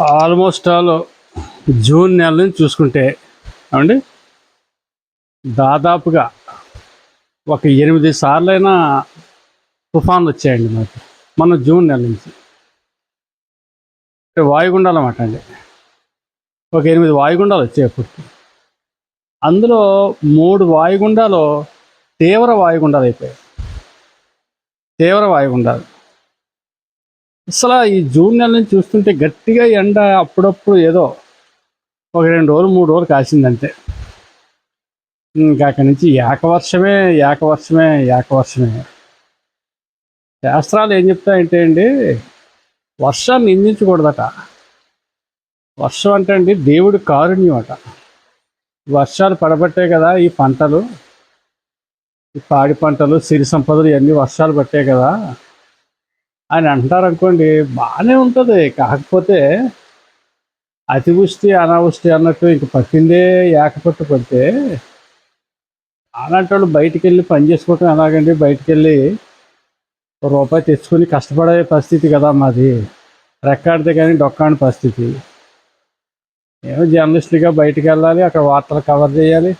Almost all June నెల నుంచి చూసుకుంటే ఏమండి? దాదాపుగా ఒక ఎనిమిది సార్లైనా తుఫాన్లు వచ్చాయండి మాకు మన జూన్ నెల నుంచి. అంటే వాయుగుండాలు అన్నమాట అండి. ఒక ఎనిమిది వాయుగుండాలు వచ్చాయి అప్పటికి. అందులో మూడు వాయుగుండాలు తీవ్ర వాయుగుండాలు అయిపోయాయి. తీవ్ర వాయుగుండాలు. అసలు ఈ జూన్ నెల నుంచి చూస్తుంటే గట్టిగా ఎండ అప్పుడప్పుడు ఏదో ఒక రెండు రోజులు మూడు రోజులు కాసిందంతే. ఇంకా అక్కడి నుంచి ఏకవర్షమే ఏకవర్షమే ఏకవర్షమే. శాస్త్రాలు ఏం చెప్తాయంటే అండి వర్షాన్ని నిందించకూడదట. వర్షం అంటే అండి దేవుడి కారుణ్యం అట. వర్షాలు పడబట్టే కదా ఈ పంటలు ఈ పాడి పంటలు సిరి సంపదలు ఇవన్నీ వర్షాలు పట్టే కదా. అని అంటారు అనుకోండి బాగానే ఉంటుంది. కాకపోతే అతివృష్టి అనావృష్టి అన్నట్టు ఇంక పట్టిందే ఏకపట్టు పడితే అలాంటి వాళ్ళు బయటికి వెళ్ళి పని చేసుకోవటం ఎలాగండి? బయటికి వెళ్ళి రూపాయి తెచ్చుకొని కష్టపడే పరిస్థితి కదా మాది. రెక్కాడితే కానీ డొక్కాని పరిస్థితి. ఏమో జర్నలిస్టులుగా బయటికి వెళ్ళాలి అక్కడ వార్తలు కవర్ చేయాలి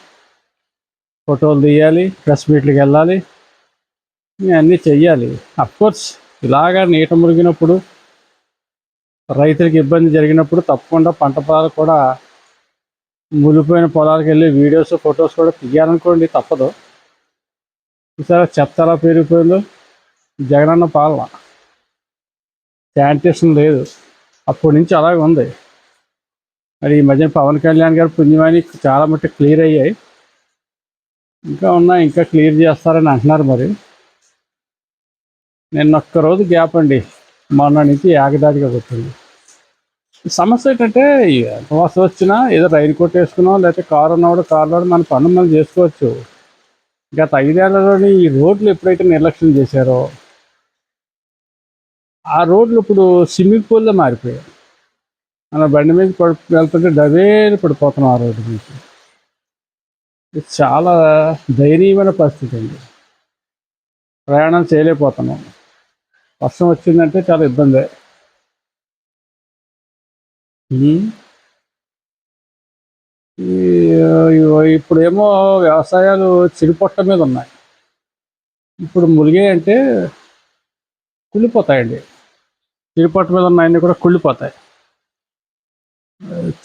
ఫోటోలు తీయాలి ప్రెస్ మీట్లకు వెళ్ళాలి ఇవన్నీ చెయ్యాలి. అఫ్కోర్స్ ఇలాగా నీట మురిగినప్పుడు రైతులకు ఇబ్బంది జరిగినప్పుడు తప్పకుండా పంట పొలాలు కూడా మునిపోయిన పొలాలకు వెళ్ళి వీడియోస్ ఫొటోస్ కూడా తీయాలనుకోండి తప్పదు. ఈసారి చెత్త ఎలా పెరిగిపోయిందో జగనన్న పాలన. శానిటేషన్ లేదు. అప్పటి నుంచి అలాగే ఉంది. మరి ఈ మధ్యన పవన్ కళ్యాణ్ గారు పుణ్యమాని చాలా మట్టి క్లియర్ అయ్యాయి. ఇంకా ఉన్నాయి ఇంకా క్లియర్ చేస్తారని అంటున్నారు మరి. నిన్న ఒక్క రోజు గ్యాప్ అండి. మొన్న నుంచి ఏకదాటిగా వచ్చింది సమస్య ఏంటంటే ఉపవాసం వచ్చినా ఏదో రైలు కోట్ వేసుకున్నాం లేకపోతే కారు ఉన్నవాడు కారులో మన పనులు మనం చేసుకోవచ్చు. గత ఐదేళ్ళలోని ఈ రోడ్లు ఎప్పుడైతే నిర్లక్ష్యం చేశారో ఆ రోడ్లు ఇప్పుడు స్విమ్మింగ్ పూల్లో మారిపోయాయి. మన బండి మీద పడి వెళ్తుంటే డబేలు పడిపోతున్నాం ఆ రోడ్డు నుంచి ఇది చాలా దయనీయమైన పరిస్థితి అండి. ప్రయాణం చేయలేకపోతున్నాం. వర్షం వచ్చిందంటే చాలా ఇబ్బంది. ఇప్పుడేమో వ్యవసాయాలు చిరుపొట్ట మీద ఉన్నాయి. ఇప్పుడు ములిగే అంటే కుళ్ళిపోతాయండి. చిరుపొట్ట మీద ఉన్నాయన్నీ కూడా కుళ్ళిపోతాయి.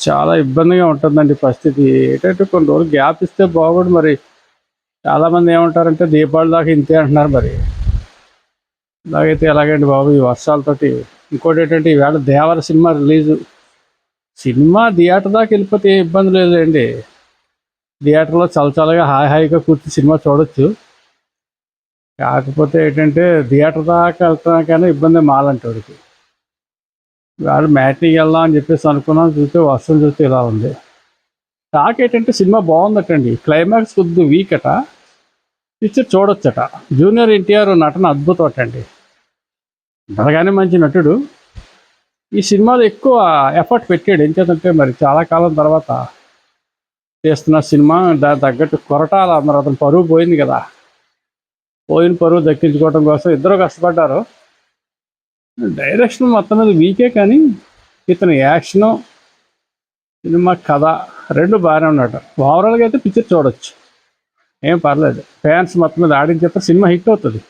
చాలా ఇబ్బందిగా ఉంటుందండి పరిస్థితి. ఏంటంటే కొన్ని రోజులు గ్యాప్ ఇస్తే బాగుండు మరి. చాలామంది ఏమంటారంటే దీపావళి దాకా ఇంతే అంటున్నారు మరి. ఇలాగైతే ఎలాగండి బాబు ఈ వర్షాలతోటి ఇంకోటి ఏంటంటే ఈవేళ Devara cinema release. Cinema theatre దాకా వెళ్ళిపోతే ఏ ఇబ్బంది లేదండి థియేటర్లో చలచలగా హాయి హాయిగా కూర్చొని సినిమా చూడొచ్చు. కాకపోతే ఏంటంటే థియేటర్ దాకా వెళ్తానికైనా ఇబ్బంది మాలంటోడికి వాళ్ళు మ్యాటింగ్ వెళ్దాం అని చెప్పేసి అనుకున్నాం చూస్తే వర్షం చూస్తే ఇలా ఉంది. టాక్ ఏంటంటే సినిమా బాగుందటండి. క్లైమాక్స్ కొద్ది వీక్ అట పిక్చర్ చూడొచ్చట. జూనియర్ ఎన్టీఆర్ నటన అద్భుతం అటండి. అంతగానే మంచి నటుడు. ఈ సినిమాలో ఎక్కువ ఎఫర్ట్ పెట్టాడు. ఏం మరి చాలా కాలం తర్వాత చేస్తున్న సినిమా దాని తగ్గట్టు కొరటాల మరి అతను పరువు పోయింది కదా. పోయిన పరువు దక్కించుకోవడం కోసం ఇద్దరు కష్టపడ్డారు. డైరెక్షన్ మొత్తం మీద వీకే కానీ ఇతని యాక్షను సినిమా కథ రెండు బాగానే ఉన్నాడు ఓవరాల్గా అయితే పిక్చర్ చూడొచ్చు. ఏం పర్లేదు. ఫ్యాన్స్ మొత్తం మీద ఆడించేస్తే సినిమా హిట్ అవుతుంది.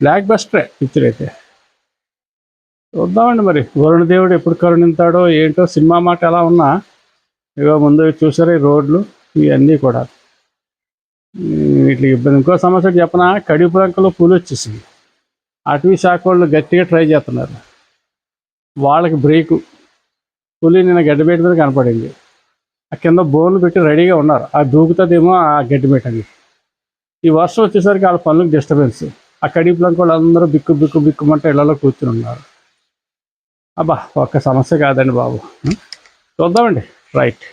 బ్లాక్ బస్టరే పిక్చర్ అయితే. చూద్దామండి మరి. వరుణ దేవుడు ఎప్పుడు కరుణింతాడో ఏంటో సినిమా మాట ఎలా ఉన్నా ఇగో ముందు చూసారా ఈ రోడ్లు? ఇవన్నీ కూడా. వీటికి ఇబ్బంది ఇంకో సమస్య చెప్పనా? కడిపురంకలో పూలు వచ్చేసింది అటవీ శాఖ వాళ్ళు గట్టిగా ట్రై చేస్తున్నారు. వాళ్ళకి బ్రేకు. పులి నిన్న గడ్డిపేట మీద కనపడింది. ఆ కింద బోర్లు పెట్టి రెడీగా ఉన్నారు. ఆ దూకుతుందేమో ఆ గడ్డి అని. ఈ వర్షం వచ్చేసరికి వాళ్ళ పనులకు డిస్టర్బెన్స్. ఆ కడిపులంక వాళ్ళు అందరూ బిక్కు బిక్కు బిక్కుమంటే ఇళ్ళలో కూర్చుని ఉన్నారు. అబ్బా ఒక్క సమస్య కాదండి బాబు. చూద్దామండి. రైట్.